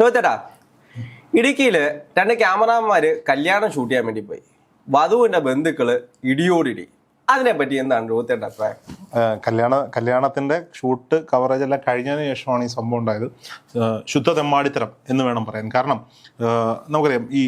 ചോദിച്ചേട്ടാ ഇടുക്കിയിൽ രണ്ട് ക്യാമറാമാര് കല്യാണം ഷൂട്ട് ചെയ്യാൻ വേണ്ടി പോയി. വധുവിന്റെ ബന്ധുക്കൾ ഇടിയോടിടി. അതിനെ പറ്റി എന്താണ് രോഹിത്തേട്ട അഭിപ്രായം? കല്യാണ കല്യാണത്തിന്റെ ഷൂട്ട് കവറേജ് എല്ലാം കഴിഞ്ഞതിന് ശേഷമാണ് ഈ സംഭവം ഉണ്ടായത്. ശുദ്ധ തെമ്മാടിത്തരം എന്ന് വേണം പറയാൻ. കാരണം നമുക്കറിയാം ഈ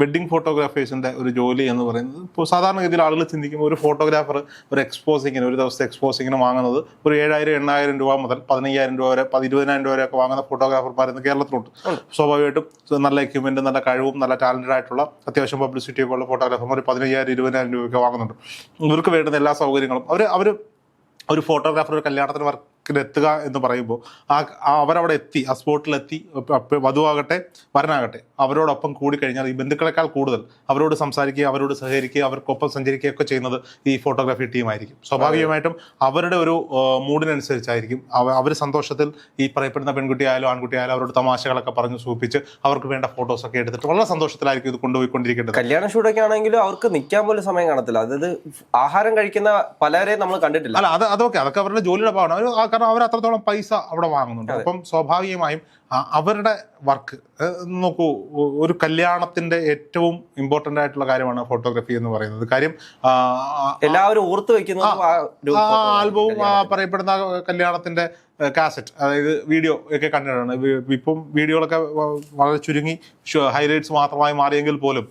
വെഡ്ഡിംഗ് ഫോട്ടോഗ്രാഫേഴ്സിന്റെ ഒരു ജോലി എന്ന് പറയുന്നത് ഇപ്പോൾ സാധാരണഗതിയിൽ ആളുകൾ ചിന്തിക്കുമ്പോൾ ഒരു ഫോട്ടോഗ്രാഫർ ഒരു എക്സ്പോസിങ്ങിന് ഒരു ദിവസത്തെ എക്സ്പോസിങ്ങിന് വാങ്ങുന്നത് ഒരു ഏഴായിരം എണ്ണായിരം രൂപ മുതൽ പതിനയ്യായിരം രൂപ വരെ പതി ഇരുപതിനായിരം രൂപ വരെയൊക്കെ വാങ്ങുന്ന ഫോട്ടോഗ്രാഫർമാർ ഇന്ന് കേരളത്തിലുണ്ട്. സ്വാഭാവികമായിട്ടും നല്ല എക്യുപ്മെന്റും നല്ല കഴിവും നല്ല ടാലന്റഡ് ആയിട്ടുള്ള അത്യാവശ്യം പബ്ലിസിറ്റി ഒക്കെ ഉള്ള ഫോട്ടോഗ്രാഫർമാർ പതിനയ്യായിരം ഇരുപതിനായിരം രൂപയൊക്കെ വാങ്ങുന്നുണ്ട്. ഇവർക്ക് വേണ്ടുന്ന എല്ലാ സൗകര്യങ്ങളും. അവർ അവർ ഒരു ഫോട്ടോഗ്രാഫർ ഒരു കല്യാണത്തിന് വർക്കിന് എത്തുക എന്ന് പറയുമ്പോൾ ആ അവരവിടെ എത്തി ആ സ്പോട്ടിലെത്തി വധുവാകട്ടെ വരനാകട്ടെ അവരോടൊപ്പം കൂടിക്കഴിഞ്ഞാൽ ഈ ബന്ധുക്കളെക്കാൾ കൂടുതൽ അവരോട് സംസാരിക്കുക അവരോട് സഹകരിക്കുക അവർക്കൊപ്പം സഞ്ചരിക്കുകയൊക്കെ ചെയ്യുന്നത് ഈ ഫോട്ടോഗ്രാഫി ടീമായിരിക്കും. സ്വാഭാവികമായിട്ടും അവരുടെ ഒരു മൂഡിനനുസരിച്ചായിരിക്കും. അവർ സന്തോഷത്തിൽ ഈ പറയപ്പെടുന്ന പെൺകുട്ടിയായാലും ആൺകുട്ടിയായാലും അവരോട് തമാശകളൊക്കെ പറഞ്ഞ് സൂപ്പിച്ച് അവർക്ക് വേണ്ട ഫോട്ടോസൊക്കെ എടുത്തിട്ട് വളരെ സന്തോഷത്തിലായിരിക്കും ഇത് കൊണ്ടുപോയിക്കൊണ്ടിരിക്കേണ്ടത് കല്യാണ ഷൂട്ടൊക്കെ ആണെങ്കിലും അവർക്ക് നിൽക്കാൻ പോലും സമയം കാണത്തില്ല. അതായത് ആഹാരം കഴിക്കുന്ന പലരെയും നമ്മൾ കണ്ടിട്ടില്ല. അല്ല അത് അതൊക്കെ അതൊക്കെ അവരുടെ ജോലിയുടെ ഭാഗമാണ്. അവർ കാരണം അവർ അത്രത്തോളം പൈസ അവിടെ വാങ്ങുന്നുണ്ട്. അപ്പം സ്വാഭാവികമായും അവരുടെ വർക്ക് നോക്കൂ ഒരു കല്യാണത്തിന്റെ ഏറ്റവും ഇമ്പോർട്ടന്റ് ആയിട്ടുള്ള കാര്യമാണ് ഫോട്ടോഗ്രാഫി എന്ന് പറയുന്നത്. കാര്യം എല്ലാവരും ഓർത്ത് വെക്കുന്നത്. ആൽബവും പറയപ്പെടുന്ന കല്യാണത്തിന്റെ കാസറ്റ് അതായത് വീഡിയോ ഒക്കെ കണ്ടിട്ടാണ്. ഇപ്പം വീഡിയോകളൊക്കെ വളരെ ചുരുങ്ങി ഹൈലൈറ്റ്സ് മാത്രമായി മാറിയെങ്കിൽ പോലും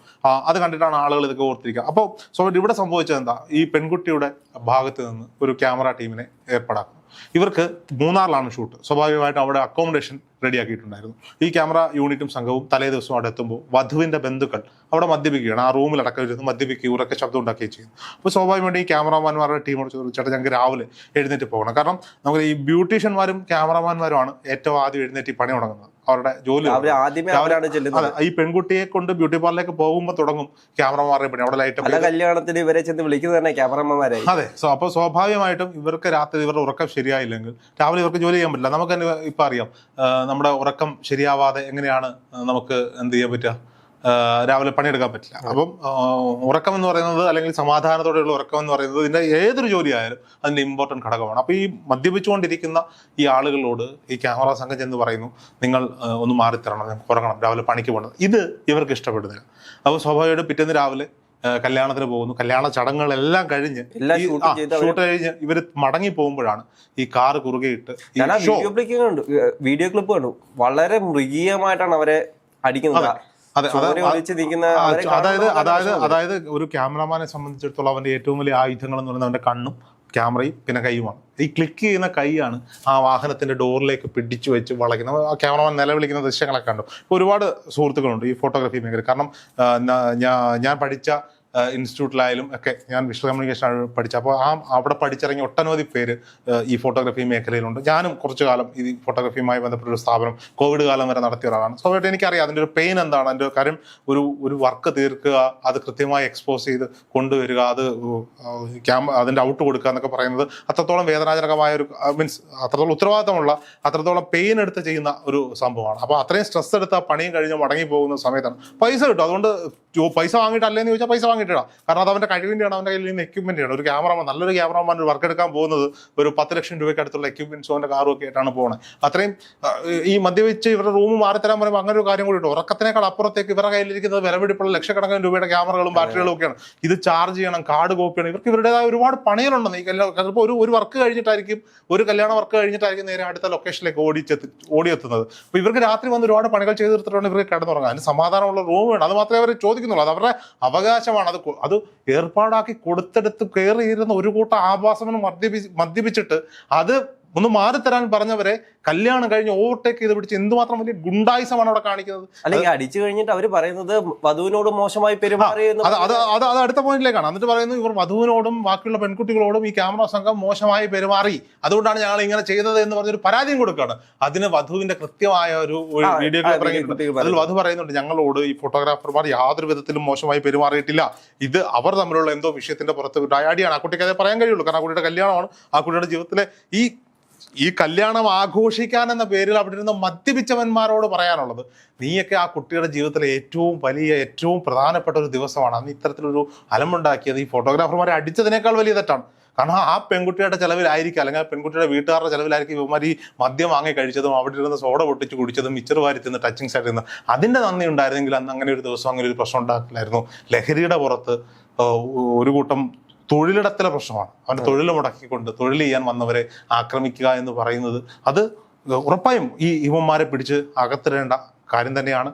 അത് കണ്ടിട്ടാണ് ആളുകൾ ഇതൊക്കെ ഓർത്തിരിക്കുക. അപ്പോൾ സോ ഇവിടെ സംഭവിച്ചത് എന്താ? ഈ പെൺകുട്ടിയുടെ ഭാഗത്ത് നിന്ന് ഒരു ക്യാമറ ടീമിനെ ഏർപ്പാടാക്കും. ഇവർക്ക് മൂന്നാറിലാണ് ഷൂട്ട്. സ്വാഭാവികമായിട്ടും അവിടെ അക്കോമഡേഷൻ റെഡിയാക്കിയിട്ടുണ്ടായിരുന്നു ഈ ക്യാമറ യൂണിറ്റും സംഘവും തലേ ദിവസം അവിടെ എത്തുമ്പോൾ വധുവിന്റെ ബന്ധുക്കൾ അവിടെ മദ്യപിക്കുകയാണ്. ആ റൂമിൽ അടക്കം ഇരുന്ന് മദ്യപിക്കുകയും ഉറക്കെ ശബ്ദം ഉണ്ടാക്കുകയും ചെയ്യും അപ്പോൾ സ്വാഭാവികമായിട്ട് ഈ ക്യാമറാമാന്മാരുടെ ടീമോട് ചോദിച്ചു ചേട്ടാ ഞങ്ങൾക്ക് രാവിലെ എഴുന്നേറ്റ് പോകണം. കാരണം നമുക്ക് ഈ ബ്യൂട്ടീഷ്യന്മാരും ക്യാമറാമാന്മാരുമാണ് ഏറ്റവും ആദ്യം എഴുന്നേറ്റ് പണി തുടങ്ങുന്നത്. അവരുടെ ജോലി ആദ്യമേ അവരാണ് ചെല്ലുന്നത്. ഈ പെൺകുട്ടിയെ കൊണ്ട് ബ്യൂട്ടി പാർലറിലേക്ക് പോകുമ്പോൾ തുടങ്ങും ക്യാമറമാരുടെ പണി അവിടെ ലൈറ്റ് കല്യാണത്തിന് ഇവരെ ചെന്ന് വിളിക്കുന്നത് തന്നെ ക്യാമറമാരെ അതെ സോ അപ്പോൾ സ്വാഭാവികമായിട്ടും ഇവർക്ക് രാത്രി ഇവരുടെ ഉറക്കം ശരിയായില്ലെങ്കിൽ രാവിലെ ഇവർക്ക് ജോലി ചെയ്യാൻ പറ്റില്ല. നമുക്ക് തന്നെ ഇപ്പം അറിയാം. നമ്മുടെ ഉറക്കം ശരിയാവാതെ എങ്ങനെയാണ് നമുക്ക് എന്ത് ചെയ്യാൻ പറ്റുക? രാവിലെ പണിയെടുക്കാൻ പറ്റില്ല. അപ്പം ഉറക്കം എന്ന് പറയുന്നത് അല്ലെങ്കിൽ സമാധാനത്തോടെയുള്ള ഉറക്കം എന്ന് പറയുന്നത് ഇതിന്റെ ഏതൊരു ജോലിയായാലും അതിന്റെ ഇമ്പോർട്ടന്റ് ഘടകമാണ്. അപ്പോൾ ഈ മദ്യപിച്ചുകൊണ്ടിരിക്കുന്ന ഈ ആളുകളോട് ഈ ക്യാമറ സംഘം ചെന്ന് പറയുന്നു നിങ്ങൾ ഒന്ന് മാറിത്തരണം നിങ്ങൾക്ക് ഉറങ്ങണം രാവിലെ പണിക്ക് പോകണം. ഇത് ഇവർക്ക് ഇഷ്ടപ്പെടുന്നില്ല. അപ്പോൾ സ്വാഭാവികമായിട്ടും പിറ്റേന്ന് രാവിലെ കല്യാണത്തിന് പോകുന്നു. കല്യാണ ചടങ്ങുകളെല്ലാം കഴിഞ്ഞ് ഷൂട്ട് കഴിഞ്ഞ് ഇവർ മടങ്ങി പോകുമ്പോഴാണ് ഈ കാർ ആ ഷോ വീഡിയോ ക്ലിപ്പ് കണ്ടു. വീഡിയോ ക്ലിപ്പ് കണ്ടു. വളരെ മൃഗീയമായിട്ടാണ് അവരെ അടിക്കുന്നത്. അതായത് അതായത് അതായത് ഒരു ക്യാമറമാനെ സംബന്ധിച്ചിടത്തോളം അവന്റെ ഏറ്റവും വലിയ ആയുധങ്ങൾ എന്ന് പറയുന്നത് അവന്റെ കണ്ണും ക്യാമറയും പിന്നെ കൈയുമാണ്. ഈ ക്ലിക്ക് ചെയ്യുന്ന കൈയാണ് ആ വാഹനത്തിന്റെ ഡോറിലേക്ക് പിടിച്ചു വെച്ച് വളയ്ക്കുന്നത്. ആ ക്യാമറമാൻ നിലവിളിക്കുന്ന ദൃശ്യങ്ങളൊക്കെ കണ്ടു. ഒരുപാട് സുഹൃത്തുക്കളുണ്ട് ഈ ഫോട്ടോഗ്രാഫി മേഖല. കാരണം ഞാൻ പഠിച്ച ഇൻസ്റ്റിറ്റ്യൂട്ടിലായാലും ഒക്കെ ഞാൻ വിഷ്വൽ കമ്മ്യൂണിക്കേഷൻ ആണ് പഠിച്ചത്. അപ്പോൾ ആ അവിടെ പഠിച്ചിറങ്ങിയ ഒട്ടനവധി പേര് ഈ ഫോട്ടോഗ്രാഫി മേഖലയിലുണ്ട്. ഞാനും കുറച്ചു കാലം ഈ ഫോട്ടോഗ്രാഫിയുമായി ബന്ധപ്പെട്ട ഒരു സ്ഥാപനം കോവിഡ് കാലം വരെ നടത്തിയ ഒരാളാണ്. സ്വാഭാവികമായിട്ട് എനിക്കറിയാം അതിന്റെ ഒരു പെയിൻ എന്താണ്? അതിന്റെ കാര്യം ഒരു ഒരു വർക്ക് തീർക്കുക അത് കൃത്യമായി എക്സ്പോസ് ചെയ്ത് കൊണ്ടുവരിക അത് ക്യാമ്പ് അതിന്റെ ഔട്ട് കൊടുക്കുക എന്നൊക്കെ പറയുന്നത് അത്രത്തോളം വേദനാജനകമായ ഒരു മീൻസ് അത്രത്തോളം ഉത്തരവാദിത്തമുള്ള അത്രത്തോളം പെയിൻ എടുത്ത് ചെയ്യുന്ന ഒരു സംഭവമാണ്. അപ്പോൾ അത്രയും സ്ട്രെസ് എടുത്ത് ആ പണിയും കഴിഞ്ഞ് മടങ്ങി പോകുന്ന സമയത്താണ്. പൈസ കിട്ടും. അതുകൊണ്ട് പൈസ പൈസ വാങ്ങിയിട്ടല്ലേന്ന് ചോദിച്ചാൽ പൈസ വാങ്ങിയിട്ടാ കാരണം അത് അവന്റെ കഴിവിന്റെയാണ് അവന്റെ കയ്യിൽ നിന്ന് എക്യുപ്മെന്റാണ് ഒരു ക്യാമറമാൻ നല്ലൊരു ക്യാമറമാൻ ഒരു വർക്ക് എടുക്കാൻ പോകുന്നത് ഒരു പത്ത് ലക്ഷം രൂപയ്ക്ക് അടുത്തുള്ള എക്യുപ്മെന്റ്സും അവന്റെ കാറും ഒക്കെ ആയിട്ടാണ് പോകുന്നത് അത്രയും ഈ മദ്യവെച്ച് ഇവരുടെ റൂം മാറിത്തരാൻ പറയുമ്പോൾ അങ്ങനെ ഒരു കാര്യം കൂടി ഉണ്ട്. ഉറക്കത്തിനേക്കാൾ അപ്പുറത്തേക്ക് ഇവരുടെ കയ്യിലിരിക്കുന്നത് വിലപിടിപ്പുള്ള ലക്ഷക്കണക്കിന് രൂപയുടെ ക്യാമറകളും ബാറ്ററികളും ഒക്കെയാണ്. ഇത് ചാർജ് ചെയ്യണം കാർഡ് കോപ്പി ചെയ്യണം. ഇവർക്ക് ഇവരുടേതായ ഒരുപാട് പണികളുണ്ടെന്ന് ഈ കല്യാണം ചിലപ്പോൾ ഒരു ഒരു വർക്ക് കഴിഞ്ഞിട്ടായിരിക്കും ഒരു കല്യാണ വർക്ക് കഴിഞ്ഞിട്ടായിരിക്കും നേരെ അടുത്ത ലൊക്കേഷനിലേക്ക് ഓടിച്ചെത്തി ഓടിയെത്തുന്നത് അപ്പോൾ ഇവർക്ക് രാത്രി വന്ന് ഒരുപാട് പണികൾ ചെയ്ത് തീർത്തിട്ടുണ്ട് ഇവർക്ക് കിടന്നുറങ്ങാം അതിന് സമാധാനമുള്ള റൂം വേണം. അത് മാത്രമേ അവർ ചോദിക്കുന്നുള്ളൂ. അത് അവരുടെ അവകാശമാണ്. അത് കൊ- അത് ഏർപ്പാടാക്കി കൊടുത്തെടുത്ത് കയറിയിരുന്ന ഒരു കൂട്ടം ആഭാസമെന്ന് മദ്യപി മദ്യപിച്ചിട്ട് അത് ഒന്ന് മാറിത്തരാൻ പറഞ്ഞവരെ കല്യാണം കഴിഞ്ഞ് ഓവർടേക്ക് ചെയ്ത് പിടിച്ച് എന്തുമാത്രം വലിയ ഗുണ്ടായുസമാണ് അവിടെ കാണിക്കുന്നത്? അല്ലെങ്കിൽ അടിച്ചു കഴിഞ്ഞിട്ട് അവർ പറയുന്നത് വധുവിനോട് മോശമായി പെരുമാറി അത് അത് അത് അടുത്ത പോയിന്റിലേക്കാണ്. എന്നിട്ട് പറയുന്നത് ഇവർ വധുവിനോടും ബാക്കിയുള്ള പെൺകുട്ടികളോടും ഈ ക്യാമറ സംഘം മോശമായി പെരുമാറി. അതുകൊണ്ടാണ് ഞങ്ങൾ ഇങ്ങനെ ചെയ്തത് എന്ന് പറഞ്ഞൊരു പരാതിയും കൊടുക്കുകയാണ്. അതിന് വധുവിന്റെ കൃത്യമായ ഒരു വീഡിയോ ക്ലിപ്പ് അതിൽ വധു പറയുന്നുണ്ട് ഞങ്ങളോട് ഈ ഫോട്ടോഗ്രാഫർമാർ യാതൊരു വിധത്തിലും മോശമായി പെരുമാറിയിട്ടില്ല. ഇത് അവർ തമ്മിലുള്ള എന്തോ വിഷയത്തിന്റെ പുറത്ത് ഡയാഡിയാണ് ആ കുട്ടിക്ക് അതേ പറയാൻ കഴിയുള്ളൂ കാരണം ആ കുട്ടിയുടെ കല്യാണമാണ് ആ കുട്ടിയുടെ ജീവിതത്തിലെ ഈ ഈ കല്യാണം ആഘോഷിക്കാൻ എന്ന പേരിൽ അവിടെ നിന്ന് മദ്യപിച്ചവന്മാരോട് പറയാനുള്ളത് നീയൊക്കെ ആ കുട്ടിയുടെ ജീവിതത്തിലെ ഏറ്റവും വലിയ ഏറ്റവും പ്രധാനപ്പെട്ട ഒരു ദിവസമാണ്. അന്ന് ഇത്തരത്തിലൊരു അലമുണ്ടാക്കിയത് ഈ ഫോട്ടോഗ്രാഫർമാരെ അടിച്ചതിനേക്കാൾ വലിയ തെറ്റാണ്. കാരണം ആ പെൺകുട്ടിയുടെ ചിലവിലായിരിക്കും അല്ലെങ്കിൽ ആ പെൺകുട്ടിയുടെ വീട്ടുകാരുടെ ചിലവിലായിരിക്കും ഇവന്മാർ ഈ മദ്യം വാങ്ങി കഴിച്ചതും അവിടെ ഇരുന്ന് സോഡ പൊട്ടിച്ച് കുടിച്ചതും മിച്ചർ വാരി ടച്ചിങ് സൈഡിൽ നിന്ന് അതിന്റെ നന്ദി ഉണ്ടായിരുന്നെങ്കിൽ അന്ന് അങ്ങനെ ഒരു ദിവസം അങ്ങനെ ഒരു പ്രശ്നം ഉണ്ടാക്കില്ലായിരുന്നു. ലഹരിയുടെ പുറത്ത് ഒരു കൂട്ടം തൊഴിലിടത്തിലെ പ്രശ്നമാണ്. അവന്റെ തൊഴിൽ മുടക്കിക്കൊണ്ട് തൊഴിൽ ചെയ്യാൻ വന്നവരെ ആക്രമിക്കുക എന്ന് പറയുന്നത് അത് ഉറപ്പായും ഈ ഇവന്മാരെ പിടിച്ച് അകത്തിടേണ്ട കാര്യം തന്നെയാണ്.